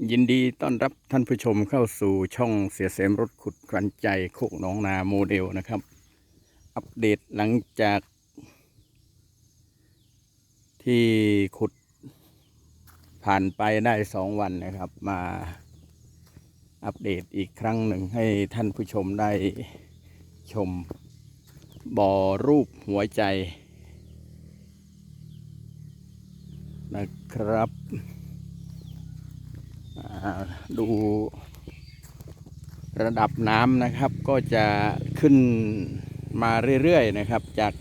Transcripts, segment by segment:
ยินดีต้อนรับท่านผู้ชมเข้าสู่ช่องเสียเสมรถขุดขวัญใจโคกหนองนาโมเดลนะครับ อัปเดตหลังจาก ที่ขุดผ่านไปได้สองวันนะครับ มาอัปเดตอีกครั้งหนึ่งให้ท่านผู้ชมได้ชมบ่อรูปหัวใจนะครับ ดูระดับน้ำนะครับ ก็จะขึ้นมาเรื่อยๆนะครับ จาก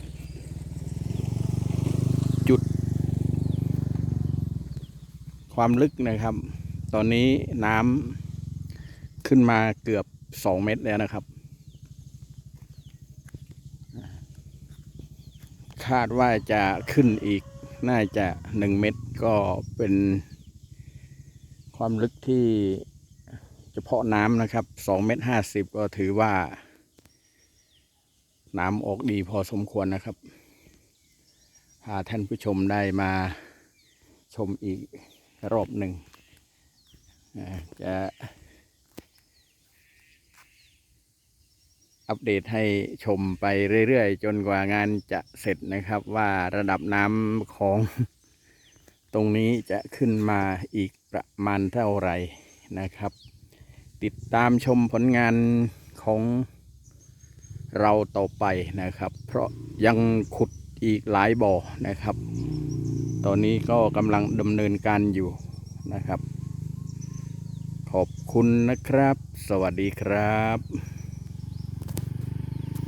จุด ความลึกนะครับ ตอนนี้น้ำขึ้นมาเกือบ 2 เมตรแล้วนะครับ คาดว่าจะขึ้นอีกน่าจะ 1 เมตรก็เป็น ความลึกที่เฉพาะน้ำนะครับสองเมตรห้าสิบก็ถือว่า น้ำออกดีพอสมควรนะครับ พาท่านผู้ชมได้มาชมอีกรอบหนึ่งจะอัปเดตให้ชมไปเรื่อยๆ จนกว่างานจะเสร็จนะครับว่าระดับน้ำของตรงนี้จะขึ้นมาอีก ประมาณเท่าไหร่นะครับ ติดตามชมผลงานของเราต่อไปนะครับ เพราะยังขุดอีกหลายบ่อนะครับ ตอนนี้ก็กำลังดำเนินการอยู่นะครับ ขอบคุณนะครับ สวัสดีครับ